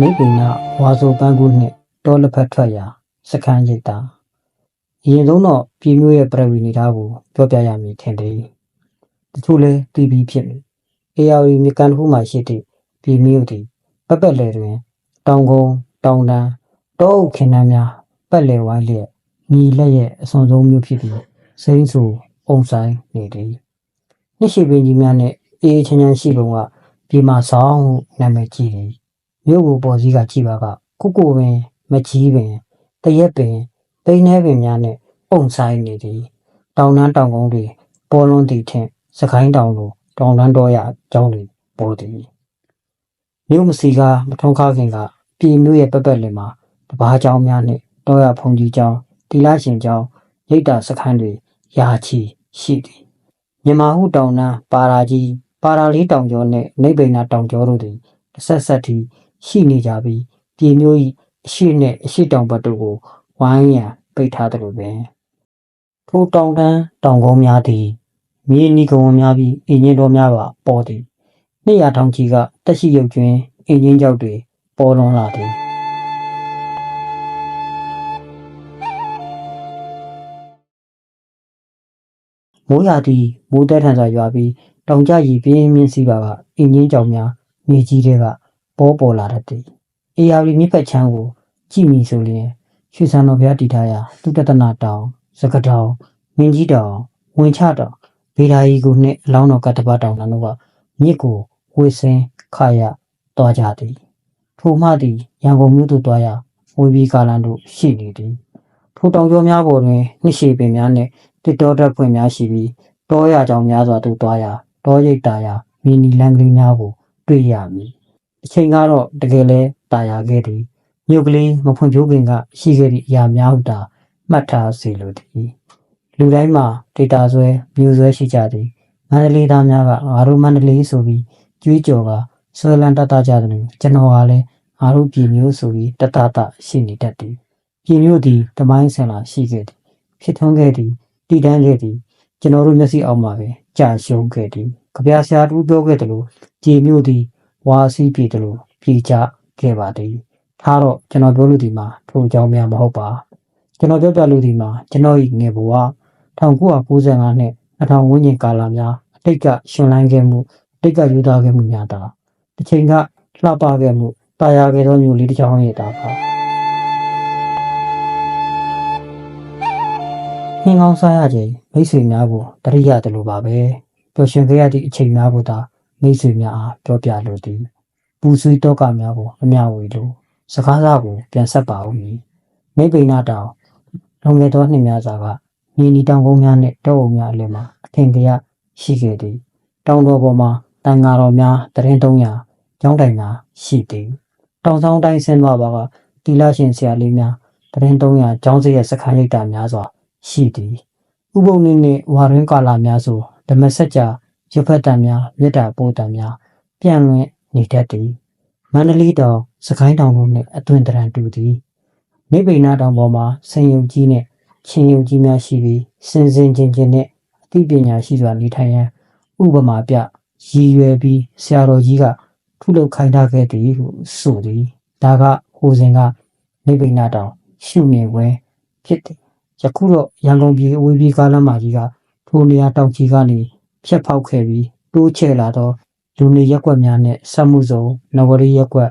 မိပိနာဝါဆိုပန်းကူးနှင့်တောလက်ဖက်ထွက်ရာစခန်းရိပ်တာအရင်ဆုံးတော့ပြည်မျိုးရဲ့ပြည်ဝီနေသားကိုပြောပြရမည်ထင်တယ်တချို့လဲတီးပြီးဖြစ်နေ ARD မြေကန်တစ်ခုမှရှိတဲ့ပြည်မျိုးသည်ပက်ပက်လေတွင် တောင်ကုန်းတောင်တန်းတောအုပ်ခင်နှမ်းများပတ်လည်ဝိုင်းလျက်ညီလက်ရဲ့အစွန်ဆုံးမျိုးဖြစ်ပြီးစိမ့်ဆူအုံဆိုင်နေသည်နှစ်ရှိပင်ကြီးများနဲ့အေးအေးချမ်းချမ်းရှိပုံကပြည်မှာဆောင်ဟုနာမည်ကြီးသည် မြို့ကိုပေါ်စည်းကကြည်ပါကကုကိုပင်မကြီးပင်တရက်ပင်ပိန်းနှဲပင်များနဲ့အုံဆိုင်နေသည်တောင်တန်းတောင်ကုန်းတွေပေါ်လွန်သည့်ထင်စကိုင်းတောင်လိုတောင်တန်းတော်ရအကြောင်းတွေပေါ်သည် မြို့မစီကမထုံးခါခင်ကပြည်မြို့ရဲ့ပက်ပက်လင်မှာတပားเจ้าများနဲ့တောရဖုန်ကြီးเจ้าတီလာရှင်เจ้าရိတ်တာစခန်းတွေယာချီရှိသည်မြန်မာဟုတောင်နာပါရာကြီးပါရာလေးတောင်ကျော်နဲ့နေဗိနာတောင်ကျော်တို့သည်တစ်ဆက်ဆက်တီ ရှိနေကြပြီးပြည်မြို့၏အရှိနဲ့အရှိတောင်ဘက်တို့ကိုဝိုင်းရန်ပိတ်ထားတယ်လို့ပင်ထိုတောင်တန်းတောင်ကုန်းများသည်မြေနီကုန်းများပြီးအင်းကြီးတော်များပါပေါ်သည်နှစ်ရာထောင်ကြီးကတက်ရှိရုပ်ကျွင်းအင်းချင်းကြောက်တွေပေါ်လွန်လာသည်မိုးရာသီမိုးတဲထန်စွာရွာပြီးတောင်ကျရီပြင်းပြင်းစီးပါကအင်းချင်းကြောက်များမြေကြီးတွေက ပေါ်ပေါ်လာတတ်သည်အေယာရီမြစ်ဖက်ချမ်းကိုကြည့်မိဆိုလျင်ရွှေစံတော်ဘုရားတည်ထားရာသုတတနာတောင်စကတောင်မင်းကြီးတောင်ဝင်ချတောင်ဗေဒာရီကိုနှင့်အလောင်းတော်ကတ္တပတောင်တို့ကမြစ်ကိုဝေစင်းခရသွားကြသည်ထိုမှသည်ရန်ကုန်မြို့သို့သွားရာဝေပြီးကာလန်တို့ရှိနေသည်ထိုတောင်ကျော်များပေါ်တွင်နှစ်ရှည်ပင်များနှင့်တစ်တော်တက်ဖွင့်များရှိပြီးတောရကြောင်များစွာသို့သွားရာတောရိပ်တာယာမီနီလန်ကလေးများကိုတွေ့ရမည် အချိန်ကတော့တကယ်လဲတာယာခဲ့သည်မြို့ကလေးမဖွံ့ဖြိုးခင်ကရှိခဲ့သည့်အရာများဟုသာမှတ်ထားစေလိုသည်လူတိုင်းမှာဒေတာဆွဲမျိုးဆွဲရှိကြသည်မန္တလေးသားများကငါတို့မန္တလေးဆိုပြီးကြွေးကြော်ကဆွဲလန်းတတ်တကြတယ်လို့ကျွန်တော်ကလည်းငါတို့ပြည်မျိုးဆိုပြီးတတတရှိနေတတ်တယ်ပြည်မျိုးသည်တမိုင်းဆင်လာရှိခဲ့သည်ဖြစ်ထွန်းခဲ့သည်တည်တန်းခဲ့သည်ကျွန်တော်တို့မျက်စိအောက်မှာပဲကြာရှုံးခဲ့သည်ကြပြဆရာတူပြောခဲ့တယ်လို့ပြည်မျိုးသည် ဝါစီးပြည်တယ်လို့ပြည်ကြခဲ့ပါသည်ထားတော့ကျွန်တော်ပြောလို့ဒီမှာထိုအကြောင်းများမဟုတ်ပါကျွန်တော်ပြောပြလို့ဒီမှာကျွန်တော်ဤငယ်ဘဝ1995နှစ်2000ဝန်းကျင်ကာလများအတိတ်ကရှင်လန်းခဲ့မှုအတိတ်ကယူသားခဲ့မှုများတာတစ်ချိန်ကလှပခဲ့မှုတာယာခဲ့သောမျိုးလေးတစ်ချောင်းရဲ့တာပါဟင်းကောင်းစားရခြင်းမိတ်ဆွေများကိုတရိရတယ်လို့ပါပဲပျော်ရွှင်ခဲ့ရသည့်အချိန်များကိုသာ မိတ်ဆွေများအားပြောပြလိုသည်ပူဆွေးတော့ကများကိုအမျှဝေလို့စကားစားကိုပြန်ဆက်ပါဦးမည်မိတ်ပိနာတောင်လွန်ခဲ့သောနှစ်များစွာကမြေနီတောင်ကုန်းများနှင့်တောအုပ်များအလယ်မှာအထင်ကရရှိခဲ့သည်တောင်တော်ပေါ်မှာတန်ဃာတော်များတရင်300ကျောင်းတိုင်များရှိသည်တောင်ဆောင်တိုင်းဆင်းသွားပါကတီလာရှင်ဆရာလေးများတရင်300ကျောင်းစရဲ့စခန်းရိပ်တာများစွာရှိသည်ဥပုံနေနှင့်ဝါရင်းကာလာများဆိုဓမ္မစကြာ ရုပ်ဖက်တံများမြတ်တာပို့တံများပြန့်လွင့်နေတတ်သည်မန္တလေးတောင်စကိုင်းတောင်တို့နှင့်အသွင်တရံတူသည်နေပိနာတောင်ပေါ်မှာဆင်ယုတ်ကြီးနှင့်ချင်းယုံကြီးများရှိပြီးစင်စင်ချင်းချင်းနဲ့အသိပညာရှိစွာနေထိုင်ရန်ဥပမာပြရည်ရွယ်ပြီးဆရာတော်ကြီးကထုလုပ်ခိုင်းထားခဲ့သည်ဟုဆိုသည်ဒါကဟိုစဉ်ကနေပိနာတောင်ရှုမြင်ပွဲဖြစ်သည်ယခုတော့ရန်ကုန်ပြည်အဝေးပြည်ကားလမ်းမကြီးကထိုနေရာတောင်ကြီးကနေ ဖြတ်ဖောက်ခဲ့ပြီးတိုးချဲ့လာသောလူနေရက်ကွက်များနဲ့ဆက်မှုစုံနဝရီရက်ကွက်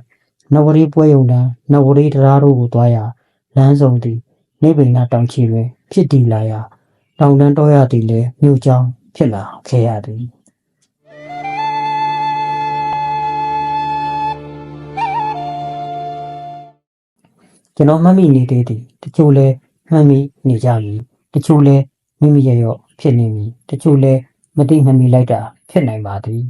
နဝရီပွဲယုံတန်းနဝရီတရားတို့ကိုတွားရာလမ်းစုံသည်နေဗိနာတောင်ချီတွင် ဖြစ်တည်လာရာတောင်တန်းတော်ရသည်လည်းမြို့ကြောင်ဖြစ်လာခဲ့ရသည်ကျွန်တော်မှတ်မိနေသေးသည်တချို့လဲမှတ်မိနေကြပြီတချို့လဲမိမိရရော့ဖြစ်နေပြီတချို့လဲ မတိမမီလိုက်တာဖြစ်နိုင်ပါသည်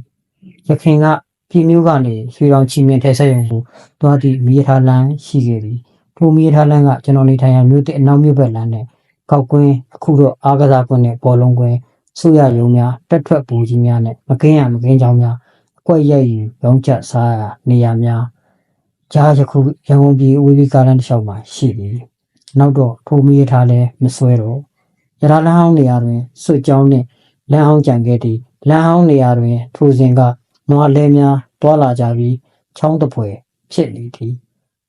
ရခင်ကပြည်မျိုးကနေရွှေတောင်ချီမြင့်ထဲဆက်ရုံကိုတွားသည့်မိရထားလမ်းရှိခဲ့သည်ထိုမီထားလန်းကကျွန်တော်နေထိုင်ရာမြို့တဲ့အနောက်မြို့ဘက်လမ်းနဲ့ကောက်ကွင်းအခုတော့အားကစားကွင်းနဲ့ဘောလုံးကွင်းဆုရယုံများတက်ထွက်ပူကြီးများနဲ့မကင်းရမကင်းချောင်းများအကွက်ရိုက်ယူရောင်းချစားရာနေရာများကြားယခုရန်ကုန်ပြည်ဝေးပြီးကားလမ်းတစ်လျှောက်မှာရှိသည်နောက်တော့ထိုမီထားလဲမစွဲတော့ရထားလမ်းဟောင်းနေရာတွင်စွတ်ကြောင်းနှင့် လမ်းဟောင်းကြံခဲ့သည်လမ်းဟောင်းနေရာတွင်ထိုစဉ်ကနွားလဲများတွာလာကြပြီးချောင်းတပွဲဖြစ်နေသည်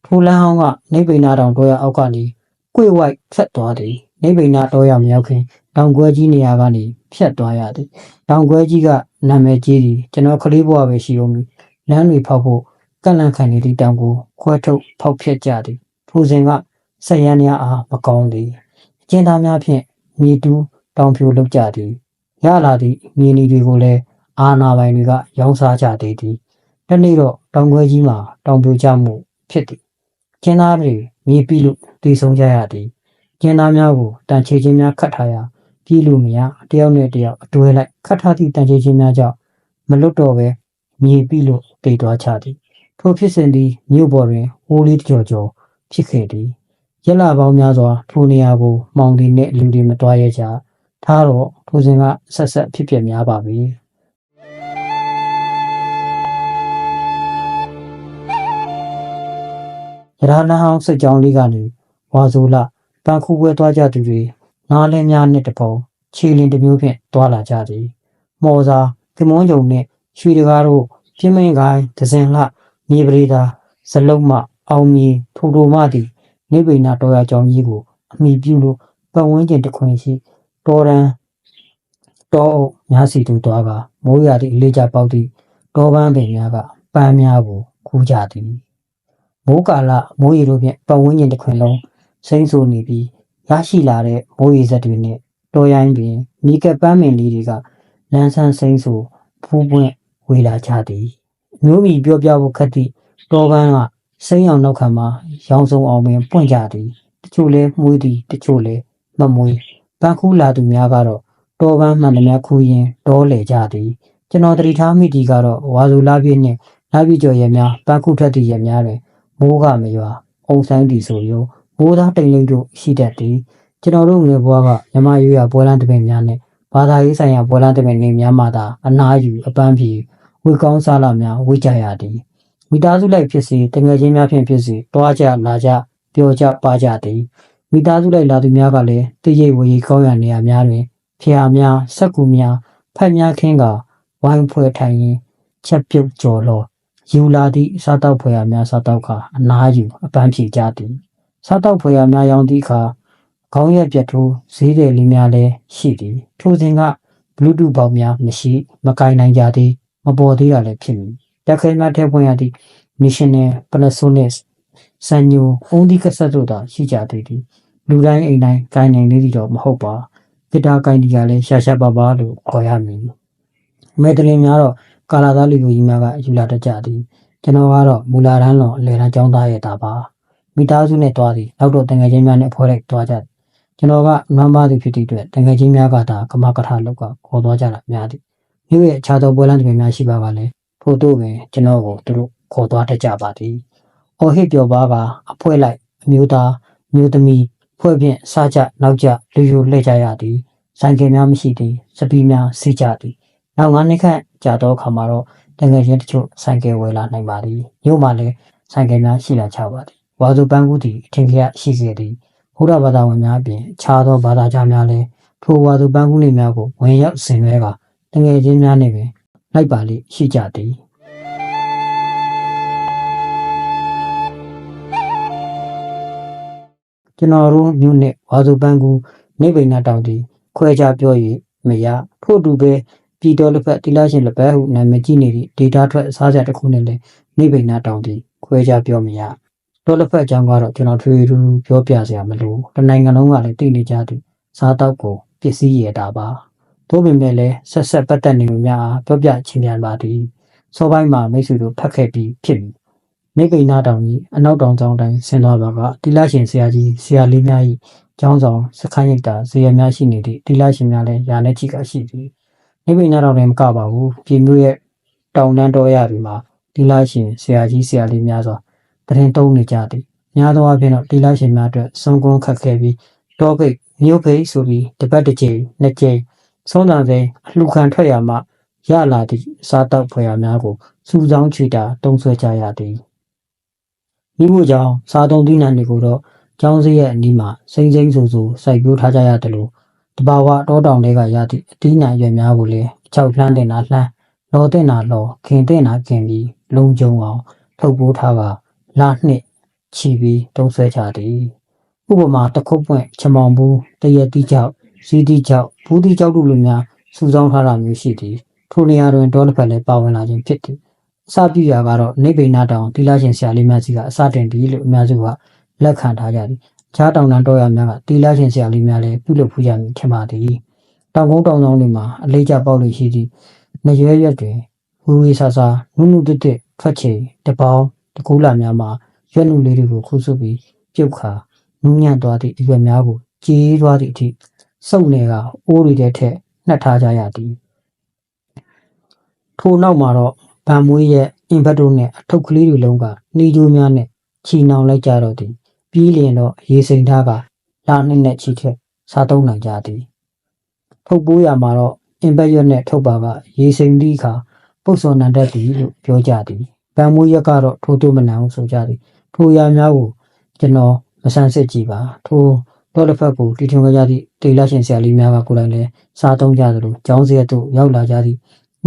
ထိုလမ်းဟောင်းကနေဗိနာတောင်တော်ရအောက်ကနေကွေဝိုက်ဖြတ်သွားသည်နေဗိနာတော်ရမရောက်ခင်တောင်ကွဲကြီးနေရာကနေဖြတ်သွားရသည်တောင်ကွဲကြီးကနာမည်ကြီးသည်ကျွန်တော်ကလေးဘဝပဲရှိဦးမည်လမ်းတွေဖောက်ဖို့ကန့်လန့်ခံနေသည့်တောင်ကိုခွဲထုတ်ဖောက်ဖျက်ကြသည်ထိုစဉ်ကဆက်ရန်များအားမကောင်းသည်အကျဉ်းသားများဖြင့်မြေတူးတောင်ဖြိုလုပ်ကြသည် ရလာသည့်မြေနီတွေကိုလည်းအာနာပိုင်တွေက ရောင်းစားကြသေးသည်တနေ့တော့တောင်ကွဲကြီးမှာတောင်ပြိုကျမှုဖြစ်သည်ကျင်းသားတွေမြေပြီလို့တည်ဆုံးကြရသည်ကျင်းသားများကိုတန်ချေချင်းများခတ်ထားရာပြည်လို့မရတယောက်နဲ့တယောက်အတွဲလိုက်ခတ်ထားသည့်တန်ချေချင်းများကြောင့်မလွတ်တော့ပဲမြေပြီလို့တည်သွားကြသည်ထိုဖြစ်စဉ်သည်မြို့ပေါ်တွင်ဟိုးလေးကြော်ကြော်ဖြစ်ခဲ့သည်ရက်လပေါင်းများစွာထိုနေရာကိုမှောင်တင်တဲ့လူတွေမတွားရကြထားတော့ ထိုစဉ်ကဆက်ဆက်ဖြစ်ပျက်များပါပြီရထားလမ်းဟောင်းစစ်ကြောင်းလေးကနေဝါဆိုလာပန်းခုပွဲသွားကြသူတွေနားလဲများနဲ့တပုံခြေလင်တစ်မျိုးဖြင့်သွားလာကြသည်မော်စာကမွန်းကြုံနှင့်ရွှေတကားတို့ပြင်းမင်းကိုင်းဒဇင်လှမြေပရိသာဇလုံးမအောင်မြေထိုတိုမသည်နေဗိနာတော်ရကြောင်းကြီးကိုအမိပြုလို့ပတ်ဝန်းကျင်တစ်ခွင်ရှိတော်ရန် တောအုပ်များစီတူသွားကမိုးရသည့်အလေးကြပေါက်သည့်တောပန်းပင်များကပန်းများကိုခူးကြသည်မိုးကာလမိုးရေတို့ဖြင့်ပတ်ဝန်းကျင်တစ်ခွင်လုံးစိမ့်ဆူနေပြီးရရှိလာတဲ့မိုးရေစက်တွေနဲ့တော်ရိုင်းပင်မိကပန်းမင်လေးတွေကလန်းဆန်းစိမ့်ဆူဖူးပွင့်ဝေလာကြသည်အမျိုးမီပြောပြဖို့ခက်သည့်တော်ပန်းကစိမ့်အောင်နောက်ခံမှာရောင်စုံအောင်ပင်ပွင့်ကြသည်တချို့လဲမှုေးသည်တချို့လဲမမွေးပန်းခူးလာသူများကတော့ တော်ပန်းမှန်သမျှခူးရင်တောလေကြသည်ကျွန်တော်တတိထားမိတီကတော့ဝါဇူလာပြည့်နှင့်လာပြည့်ကျော်ရဲ့များပန်းခုထက်သည့်ရဲ့များတွင်မိုးကမရွာအုံဆိုင်တီဆိုရောမိုးသားတိမ်လိမ့်တို့ရှိတတ်သည်ကျွန်တော်တို့ငယ်ဘွားကမြမရွေရပွဲလန်းတပင်များနဲ့ဘာသာရေးဆိုင်ရာပွဲလန်းတပင်နေများမှသာအနားယူအပန်းဖြေဝေကောင်းစားလာများဝေကြရသည်မိသားစုလိုက်ဖြစ်စေတငယ်ချင်းများဖြင့်ဖြစ်စေတွားကြလာကြပျော်ကြပါကြသည်မိသားစုလိုက်လာသူများကလည်းတရိပ်ဝေကောင်းရနေရာများတွင် ဖျာများဆက်ကူများဖက်များခင်းကဝိုင်းဖွဲ့ထိုင်ရင်ချက်ပြုတ်ကြော်လောယူလာသည့်စားတောက်ဖွယ်ရများစားတောက်ခါအနားယူအပန်းဖြေကြသည်စားတောက်ဖွယ်ရများရောင်းသည့်အခါခေါင်းရက်ပြတ်ထိုးဈေးတယ်လေးများလည်းရှိသည်ထိုစဉ်က Bluetooth ပေါက်များမရှိမကင်နိုင်ကြသေးမပေါ်သေးတာလည်းဖြစ်မည်တက်ခဲများထည့်ဖွင့်ရသည့် National Panasonic စံညိုအုံးဒီကဆက်တို့သာရှိကြသေးသည်လူတိုင်းအိမ်တိုင်းကင်နိုင်နေသည်တော့မဟုတ်ပါ ဂီတာကင်ဒီကလည်းရှာရှာပါပါလို့ခေါ်ရမည်မဲတလင်များတော့ကာလာသားလူမျိုးကြီးများကယူလာတတ်ကြသည်ကျွန်တော်ကတော့မူလာတန်းလွန်အလယ်တန်းကျောင်းသားရဲ့တာပါမိသားစုနဲ့တွားသည်နောက်တော့တငယ်ချင်းများနဲ့ဖွဲ့လိုက်တွားကြသည်ကျွန်တော်ကနွမ်းမသည်ဖြစ်သည့်အတွက်တငယ်ချင်းများကသာကမကထလောက်ကခေါ်သွားကြတာများသည်မြို့ရဲ့အခြားသောပွဲလမ်းတွေများရှိပါကလည်းထို့သို့ပင်ကျွန်တော်ကိုသူတို့ခေါ်သွားတတ်ကြပါသည်အော်ဟစ်ပြောပါကအဖွဲလိုက်အမျိုးသားမျိုးသမီး ဖွဲ့ဖြင့်စားကြနောက်ကြလူယူလှည့်ကြရသည်ဆိုင်ကယ်များမရှိသည်စပီးများစီးကြသည်နောက်ငါးနှစ်ခန့်ကြာသောအခါမှာတော့တကယ်ချင်းတချို့ဆိုင်ကယ်ဝယ်လာနိုင်ပါသည်မြို့မှာလည်းဆိုင်ကယ်များရှိလာကြပါသည်ဝါစုပန်းကူးသည်အထင်ကြီးရှိခဲ့သည်ဘုရားဘာသာဝင်များအပြင်အခြားသောဘာသာကြားများလည်းထိုဝါစုပန်းကူးနေများကိုဝင်ရောက်ဆင်နွှဲကတကယ်ချင်းများနှင့်ပင်လိုက်ပါလိရှိကြသည် ကျွန်တော်တို့မြို့နှင့်ဝါစုပန်းကူးနေဗိနာတောင်သည်ခွဲခြားပြော၍မရထို့အတူပဲပြည်တော်လက်ဖက်တိလာရှင်လက်ပတ်ဟုနာမည်ကြီးနေသည့်ဒေတာထွက်စားကြတစ်ခုနဲ့လည်းနေဗိနာတောင်သည်ခွဲခြားပြောမရတော်လက်ဖက်အကြောင်းကတော့ကျွန်တော်ထွေထူးပြောပြစရာမလိုတနိုင်ငံလုံးကလည်းသိနေကြသည်စားတောက်ကိုပစ္စည်းရတာပါသို့ပေမဲ့လည်းဆက်ဆက်ပတ်သက်နေမှုများအားပြောပြချင်းပြန်ပါသည်စောပိုင်းမှာမိတ်ဆွေတို့ဖတ်ခဲ့ပြီးဖြစ်ပြီ နေဗိနာတောင်ကြီးအနောက်တောင်ကျောင်းတိုင်းဆင်းသွားပါကတိလာရှင်ဆရာကြီးဆရာလေးများ၏ကျောင်းဆောင်စခန်းရိပ်တာဇေယျများရှိနေသည့်တိလာရှင်များလည်းယာနေချိကရှိသည်နိဗ္ဗာန်တော်လည်းမကပါဘူးပြည်မျိုးရဲ့တောင်တန်းတော်ရပြီမှာတိလာရှင်ဆရာကြီးဆရာလေးများစွာတရင်တုံးနေကြသည်များသောအားဖြင့်တော့တိလာရှင်များအတွက်ဆုံးကွန်းခတ်ခဲ့ပြီးတောဂိတ်မြို့ဂိတ်ဆိုပြီးတပတ်တစ်ကြိမ်နှစ်ကြိမ်ဆုံးတန်စိန်အလှခံထွက်ရမှရလာသည့်စားတောက်ဖွယ်ရများကိုစူဆောင်းချီတာတုံးဆွဲကြရသည် မိမှုကြောင့်စားသုံးသီးနှံတွေကိုတော့ကျောင်းစည်းရဲ့အနီးမှာစိမ့်စိမ့်ဆူဆူစိုက်ပျိုးထားကြရတယ်လို့တဘာဝတောတောင်တွေကရသည့်အတိအနှံရွက်များကိုလည်းအချောက်လှမ်းတင်တာလှမ်းလောတင်တာလောခင်တင်တာခင်ပြီးလုံကြုံအောင်ထုတ်ပိုးထားကလာနှစ်ချချီပြီးတုံးဆွဲကြသည်ဥပမာတစ်ခုပ်ပွင့်ချမောင်ဘူးတရက်တိကြောက်ဇီးတိကြောက်ဘူးတိကြောက်တို့လိုများစုဆောင်းထားတာမျိုးရှိသည်ထိုနေရာတွင်ဒေါ်လက်ဖက်လည်းပါဝင်လာခြင်းဖြစ်သည် အစပြုရာကတော့နေဗိနာတောင်တိလာရှင်ဆရာလေးများစီကအစတင်သည်လို့အများစုကလက်ခံထားကြသည်အခြားတောင်တန်းတော်ရများကတိလာရှင်ဆရာလေးများလည်းပြုလုပ်ဖူးကြမည်ထင်ပါသည်တောင်ကုန်းတောင်ဆောင်တွေမှာအလေးကျပေါက်လို့ရှိသည့်နရွဲရွက်တွင်ဝီဝီဆာဆာနုနုတစ်တစ်ထွက်ချေတပေါင်းတကူးလာများမှာရွက်နုလေးတွေကိုခုဆုပ်ပြီးပြုတ်ခါနူးညံ့သွားသည့်အရွက်များကိုကြေးသွားသည့်အထိစုပ်နေကအိုးတွေထဲထက်နှက်ထားကြရသည်ထိုနောက်မှာတော့ ဗန်မွေးရဲ့အင်ဘတ်တို့နဲ့အထုပ်ကလေးတွေလုံးကနှီးကြိုးများနဲ့ချီနှောင်လိုက်ကြတော့သည်ပြီးလျင်တော့ရေစိမ်ထားကလာနှိမ့်နဲ့ချီထက်စားသုံးနိုင်ကြသည်ထုတ်ပိုးရမှာတော့အင်ဘတ်ရွက်နဲ့ထုတ်ပါကရေစိမ်သည့်အခါပုတ်စော်နံတတ်သည်လို့ပြောကြသည်ဗန်မွေးရက်ကတော့ထိုးတို့မနံဘူးဆိုကြသည်ထိုရာများကိုကျွန်တော်မဆန်းစစ်ကြည့်ပါထိုတော့တစ်ဖက်ကိုတီထွင်ကြသည့်တေလာရှင်ဆရာလေးများကကိုယ်တိုင်လည်းစားသုံးကြသလိုကျောင်းစရက်သို့ရောက်လာကြသည့်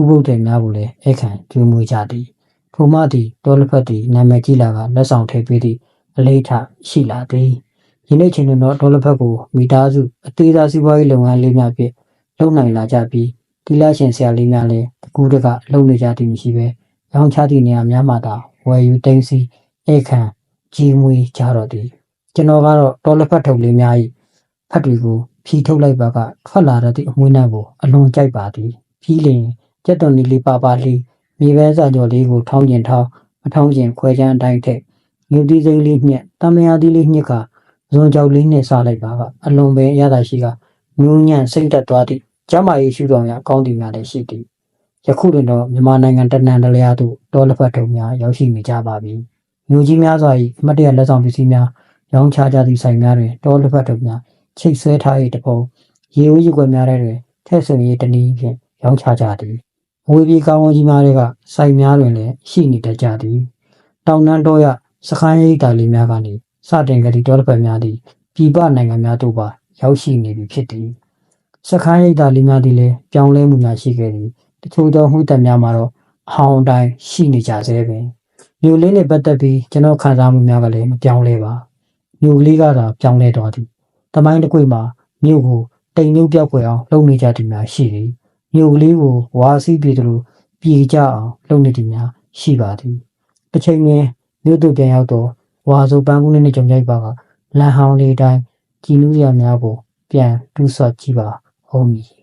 ဥပုပ်တွေများကိုလည်းအခန့်ကျွေးမွေးကြသည်ထိုမှသည်တော့တစ်ဖက်သည်နာမည်ကြီးလာကလက်ဆောင်ထည့်ပေးသည့်အလေးထားရှိလာသည်ယနေ့ချိန်တွင်တော့ဒေါ်လက်ဖက်ကိုမိသားစုအသေးစားစီးပွားရေးလုပ်ငန်းလေးများဖြင့်လုပ်နိုင်လာကြပြီးတီလာရှင်ဆရာလေးများလည်းတကူးတကလုပ်နေကြသည်မရှိပဲရောင်းချသည့်နေရာများမှာသာဝယ်ယူသိမ်းစီအခန့်ကြီးမွေးကြတော့သည်ကျွန်တော်ကတော့တော်လက်ဖက်ထုတ်လေးများ၏ဖက်တွေကိုဖြီးထုတ်လိုက်ပါကထွက်လာတဲ့သည့်အမွှေးနှံကိုအလွန်ကြိုက်ပါသည်ပြီးလျင် ကြက်သွန်လေးလေးပါပါလေးမြေပဲစာကြော်လေးကိုထောင်းကျင်ထောင်းမထောင်းကျင်ခွဲချမ်းအတိုင်းထက်မြူတီစိမ်းလေးညက်တမယာသီးလေးညက်ကဇွန်ကြောက်လေးနဲ့စားလိုက်ပါကအလွန်ပဲရတာရှိကနူးညံ့စိတ်သက်သွားသည့်ကျမကြီးရှုတော်များကောင်းသည်များလည်းရှိသည်ယခုတွင်တော့မြန်မာနိုင်ငံတနန်တလျားသို့တော်လက်ဖက်ထုံများရောက်ရှိနေကြပါပြီမြို့ကြီးများစွာ၏အမတ်တရလက်ဆောင်ပစ္စည်းများရောင်းချကြသည့်ဆိုင်များတွင်တော်လက်ဖက်ထုံများချိတ်ဆွဲထား၏တပုံရေဦးရေကွက်များထဲတွင်ထည့်ဆွရေးတနည်းဖြင့်ရောင်းချကြသည် အဝေးပြေးကောင်းဝန်းကြီးများတွေကစိုက်များတွင်လည်းရှိနေတတ်ကြသည်တောင်တန်းတော်ရစခန်းရိပ်တာလေးများကနေစတင်ကလေးတော်လက်ဖက်များသည်ပြည်ပနိုင်ငံများသို့ပါရောက်ရှိနေပြီဖြစ်သည်စခန်းရိပ်တာလေးများသည်လည်းပြောင်းလဲမှုများရှိခဲ့သည်တချို့သောမှုသက်များမှာတော့အဟောင်းအတိုင်းရှိနေကြသေးပင်မြို့လေးနဲ့ပတ်သက်ပြီးကျွန်တော်ခံစားမှုများကလည်းမပြောင်းလဲပါမြို့ကလေးကသာပြောင်းလဲသွားသည်တမိုင်းတစ်ခွေမှာမြို့ကိုတိမ်မြုပ်ပြောက်ွယ်အောင်လုပ်နေကြသည်များရှိသည် မြို့ကလေးကိုဝါစီးပြေသလိုပြေကြအောင်လုပ်နေသည်များရှိပါသည်တစ်ချိန်တွင်မြို့သို့ပြန်ရောက်တော့ဝါဆိုပန်းကူးလေးနဲ့ကြုံရိုက်ပါကလမ်းဟောင်းလေးတိုင်းကြည်နူးရများကိုပြန်တူးဆော့ကြည့်ပါဟုတ်မည်